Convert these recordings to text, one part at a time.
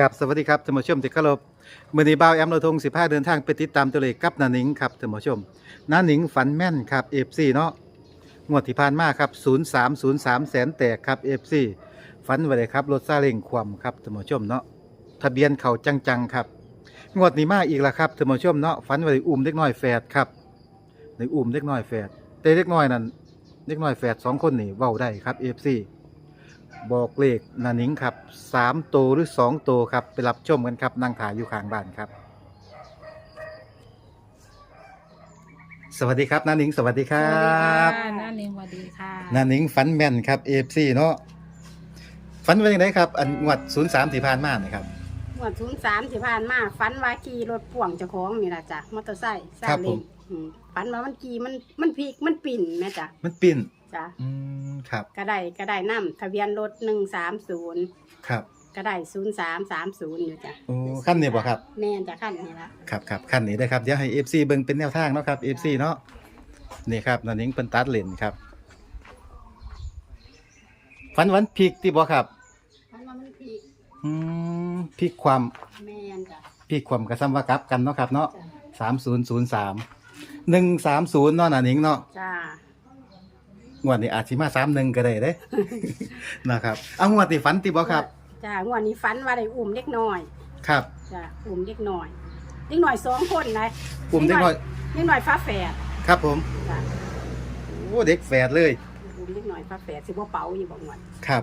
กับสวัสดีครับท่านผู้ชมที่เคารพมือนีบ่าวแอมเราทง15 เดินทางไปติดตามตัวเลขกับนาหนิงครับท่านผู้ชมนาหนิงฝันแม่นครับ FC เนาะงวดที่ผ่านมาครับ 0303 แสนแตกครับ FC ฝันไว้เลยครับรถซาเล้งความครับท่านผู้ชมเนาะทะเบียนเขาจังๆครับงวดนี้มาอีกแล้วครับท่านผู้ชมเนาะฝันไว้ได้อุ้มเด็กน้อยแฝดครับได้อุ้มเด็กน้อยแฝดแต่เด็กน้อยนั้นเด็กน้อยแฝดสองคนนี่เว้าได้ครับ FC บอกเลขนาหนิงครับสามโตวหรือสองโตวครับ ไปรับชมกันครับนั่งถ่ายอยู่ข้างบ้านครับ สวัสดีครับนาหนิงสวัสดีครับสวัสดีค่ะน้าเนียงสวัสดีค่ะนาหนิงฝันแม่นครับเอฟซีเนาะฝันว่าอย่างไรครับ อันงวดศูนย์สามที่ผ่านมาเนี่ยครับ หมวดศูนย์สามที่ผ่านมาฝันว่าขี่รถพ่วงเจ้าของนี่ล่ะจ้ะมอเตอร์ไซค์ซาครับผเล้มงอืมฝันว่ามันขี่มันมันพลิกมันปิ่นแม่จ้ะมันปิ่น จ้ะอืมครับก็ได้ก็ได้นํทะเบียนรถหนึ่งสามศูนย์ครับก็ได้ศูนย์สามสามศูนย์อยู่จ้ะโอ้ขั้นนี้บ่ครับแม่นจ้ะขั้นนี้ละครับครับขั้นนี้ได้ครับเดี๋ยวให้เอฟซีเบิ่งเป็นแนวทางเนาะครับเอฟซีเนาะนี่ครับนาหนิงเป็นตัดเลนครับฝันวันพีกที่บ่ครับฝันว่ามันพลิกอืมพีกความแม่นจ้ะพีกความกระซ้ำว่ากลับกันเนาะครับเนาะจ้ะสามศูนย์ศูนย์สามหนึ่งสามศูนย์เนาะนาหนิงเนาะ จ้ะ งวดนี้อาจสิมาสามหนึ่งก็ได้เด้ นะครับเอางวดที่ฝันติบ่ครับ จ้ะงวดนี้ฝันว่าได้อุ้มเล็กน้อยครับจ้ะอุ้มเล็กน้อยเล็กน้อยสองคนนะกลุ่มเด็กน้อยเล็กน้อยฟ้าแฝดครับผมจ้ะโอ้เด็กแฝดเลยอุ้มเล็กน้อยฟ้าแฝดสิบ่เป๋าอยู่บ่งวดครับ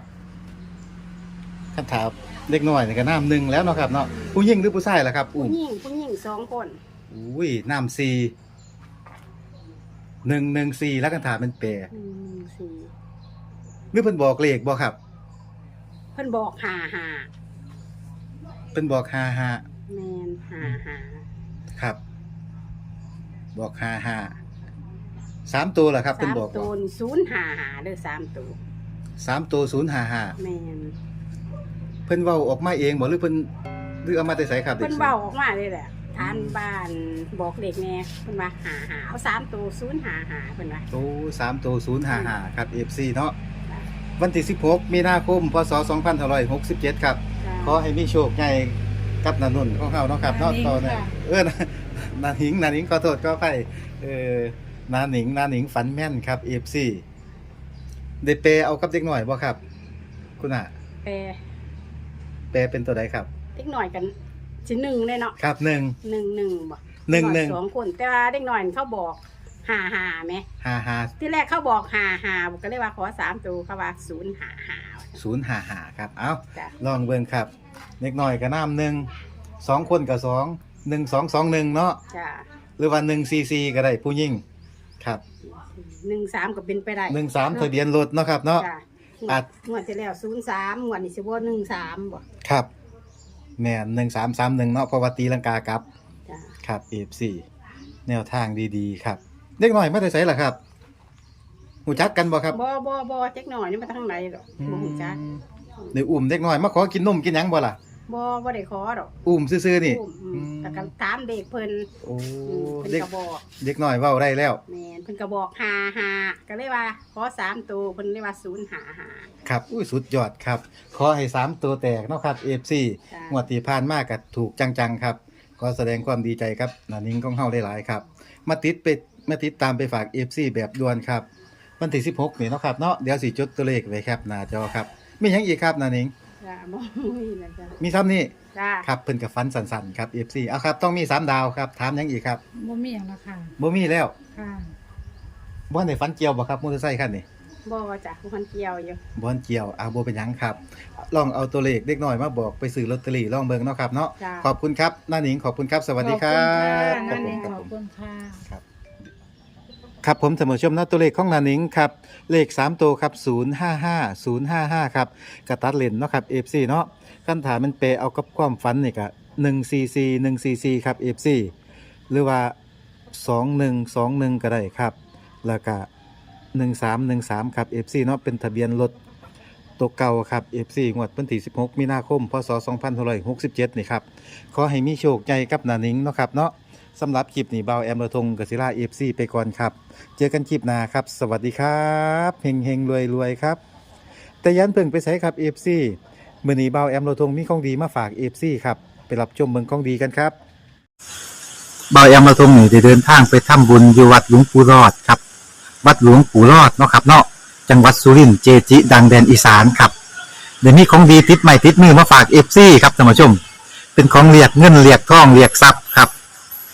คำถามเด็กน้อยนี่ก็น้ำหนึ่งแล้วเนาะครับเนาะผู้หญิงหรือผู้ชายล่ะครับอุ้ผู้มหญิงผู้หญิงสองคน อุ้ยน้ำสี่ หนึ่งหนึ่งสี่แล้วกันถามเป็นเปรหนึ่งหนึ่งสี่หรือเพิ่นบอกเลขบ่ครับ เพิ่นบอกหาหาเพิ่นบอกห้าห้าแมนหาหาครับ บอกห้าห้าสามตัวเหรอครับสาเพิ่นมบอกตัวนี่ศูนย์หาหาเด้อสามตัวสามตัวศูนย์ห้าห้าแมนเพิ่นเว้าออกมาเองบ่หรือเพิ่นหรือเอามาแต่ไสครับเพิ่นเบาออกมาเลยแหละทานบ้านบอกเด็กแน่เพิ่นว่าหาหาเอาสามตัวศูนย์หาหาเพิ่นว่า โอ้สามตัวศูนย์ห้าห้าครับ FC เนาะวันที่สิบหกมีนาคมพศสองพันหกสิบเจ็ดครับจ้ะขอให้มีโชคใหญ่กับนานุ่นของเขาเนาะครับเนาะนาหนิงตอนนี้ค่ะเออนาหนิงนาหนิงขอโทษก็ไปเออนาหนิงนาหนิงฝันแม่นครับ FC ได้เปเอากับเด็กหน่อยบ่ครับ คุณอะแปรแปลเป็นตัวใดครับเด็กหน่อยกัน สิหนึ่งเลยเนาะครับหนึ่ง หนึ่งหนึ่งบ่หนึ่งหนึ่ง สองคนแต่ว่าเด็กหน่อยเขาบอกหาหาไหมห้าห้าที่แรกเขาบอกหาหาก็เลยว่าขอสามตัวเขาว่าศูนย์หาหาศูนย์ห้าห้าครับ เอาจ้ะลองเบิ่งครับเด็กหน่อยกับน้ำหนึ่งสองคนกับสองหนึ่งสองสองหนึ่งเนาะจ้ะหรือว่าหนึ่งซีซีก็ได้ผู้ยิ่งครับหนึ่งสามก็เป็นไปได้หนึ่งสามทะเบียนรถเนาะครับเนาะ จ้ะอาจงวดที่แล้วศูนย์สามงวดนี้สิบ่หนึ่งสามบ่ครับ แม่นหนึ่งสามสามหนึ่งเนาะเพราะว่าตีลังกากลับ จ้ะครับเอฟซีแนวทางดีๆ ครับ เด็กหน่อยไม่ได้ใส่หรอครับหูจักกันบ่ครับบ่บ่บ่เจ๊กหน่อยนี่มาทางไหนดอกบ่ฮู้จักเดี๋ยวอุ้มเด็กหน่อยมาขอกินนมกินหยังบ่ล่ะ บ่บ่ได้ขอดอกอุ้มซื่อๆนี่ อุ้มอืมอืมแต่ก็ถามเด็กเพิ่นโอ้อืมเพิ่นเด็กก็บอกเด็กหน่อยเว้าได้แล้ว แม่นเพิ่นก็บอกหาหาก็เลยว่าขอสามตัวเพิ่นเลยว่าศูนย์หาหา ครับอุ้ยสุดยอดครับ ขอให้สามตัวแตกเนาะครับเอฟซีจ้ะ งวดที่ผ่านมากกับถูกจังๆครับขอแสดงความดีใจครับนานิ้งของเฮาหลายๆครับ มาติดไปมาติดตามไปฝาก FC แบบด่วนครับ วันที่16นี่เนาะครับเนาะเดี๋ยวสิจดตัวเลขไว้ครับหน้าจอครับมีหยังอีกครับนานิง จ้ะบ่มีนะจ้ะมีซ้ำนี่จ้ะครับเพิ่นกับฟันสันๆครับ FC เอาครับ ต้องมีสามดาวครับ ถามหยังอีกครับบ่มีอย่างละค่ะ บ่มีแล้วค่ะบ่ได้ฟันเกี่ยวบ่ครับมอเตอร์ไซค์คันนี้บ่จ้ะผู้คนเกี่ยวอยู่บ่ทันเกี่ยวอ่าบ่เป็นหยังครับ ลองเอาตัวเลขเด็กน้อยมาบอกไปซื้อลอตเตอรี่ลองเบิ่งเนาะครับเนาะจ้ะ ขอบคุณครับนานิงขอบคุณครับ สวัสดีครัขบอบคุณครัค่ะบขผอบมคุณค่ะ ครับ ครับผมเสมอชมนะตัวเลขของนานิงครับเลข 3 ตัวครับ055 055ครับกระตัดเลนเนาะครับ FC เนาะคันถามมันเปเอากับความฝันนี่ก็ 1cc 1cc ครับ FC หรือว่า 2121 ก็ได้ครับ แล้วก็1313ครับ FC เนาะเป็นทะเบียนรถตัวเก่าครับ FC งวดวันที่16 มีนาคมพศ2567นี่ครับขอให้มีโชคใจกับนานิงเนาะครับเนาะ สำหรับคลิปนี้เบาแอมระทงกศิลาเอฟซีไปก่อนครับ เจอกันคลิปหน้าครับ สวัสดีครับเฮงเฮงรวยรวยครับ แต่ยันเพิ่งไปใช้ครับเอฟซีมือนี้เบาแอมโลทงมีของดีมาฝาก FC ครับไปรับชมเมืองของดีกันครับเบาแอมโลทงนี่ได้เดินทางไปทำบุญอยู่วัดหลวงปู่รอดครับ วัดหลวงปู่รอดเนาะครับเนาะจังหวัดสุรินทร์เจจิ ดังแดนอีสานครับเดี๋ยวนี้ของดีติดใหม่ติดมือมาฝาก FC ครับท่านผู้ชม เป็นของเรียกเงินเรียกทองเรียกทรัพย์ครับ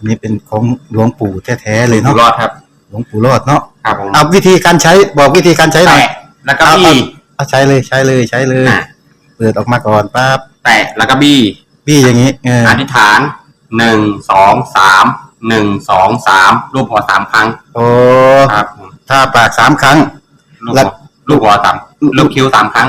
อันนี้เป็นของหลวงปู่แท้ๆเลยอยู่เนาะ รอดครับ หลวงปู่รอดเนาะครับผมเอาวิธีการใช้บอกวิธีการใช้หน่อยแตะแล้วก็บี้ เอาใช้เลยใช้เลยใช้เลย อะ เปิดออกมาก่อนปั๊บแตะแล้วก็บี้พี่อย่างนี้เอออธิษฐานหนึ่งสองสามหนึ่งสองสามรูปหัวสามครั้งโอ้ครับผมถ้าปากสามครั้ง ลูกแล้หัววลูกหัวสามลูกคิ้วสามครั้ง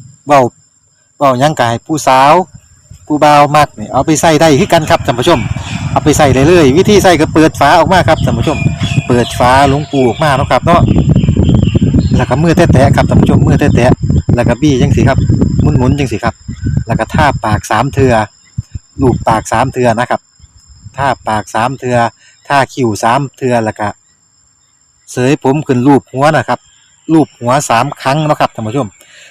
เว้าเว้ายังกายผู้สาว ผู้บ่าวมักนี่เอาไปใส่ได้คือกันครับท่านผู้ชม เอาไปใส่เลยเลย วิธีใส่ก็เปิดฝาออกมาครับท่านผู้ชม เปิดฝาลวงปูออกมาเนาะครับเนาะแล้วก็มือแตะๆครับท่านผู้ชมมือแตะๆแล้วก็บี้จังสิครับหมุนๆจังสิครับ แล้วก็ท่าปากสามเทือลูบปากสามเทือนะครับท่าปากสามเทือท่าคิ้วสามเทือแล้วก็เสยผมขึ้นรูปหัวนะครับรูปหัวสามครั้งนะครับท่านผู้ชม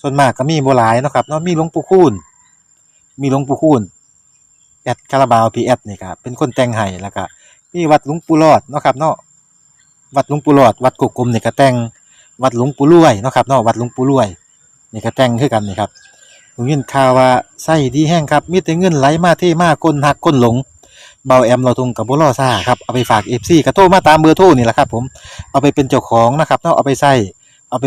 ส่วนมากก็มีโบ่หลายเนาะครับเนาะมีหลวงปู่คูณมีหลวงปู่คูณแอดคาราบาวพีแอดนี่ครับเป็นคนแต่งให้แล้วก็มีวัดหลวงปู่รอดเนาะครับเนาะวัดหลวงปู่รอด วัดกกกลมนี่ก็แต่งวัดหลวงปู่รวยเนาะครับเนาะวัดหลวงปู่รวยนี่ก็แต่งคือกันนี่ครับผมยินข่าวว่าไส้ดีแห้งครับมีแต่เงินไหลมาเท่มาคนหักคนหลงเบาแอมเราทงกับบุรอซ่าครับเอาไปฝากเอฟซีกระโทรมาตามเบอร์โทรนี่แหละครับผมเอาไปเป็นเจ้าของนะครับเนาะเอาไปใส่เอาไป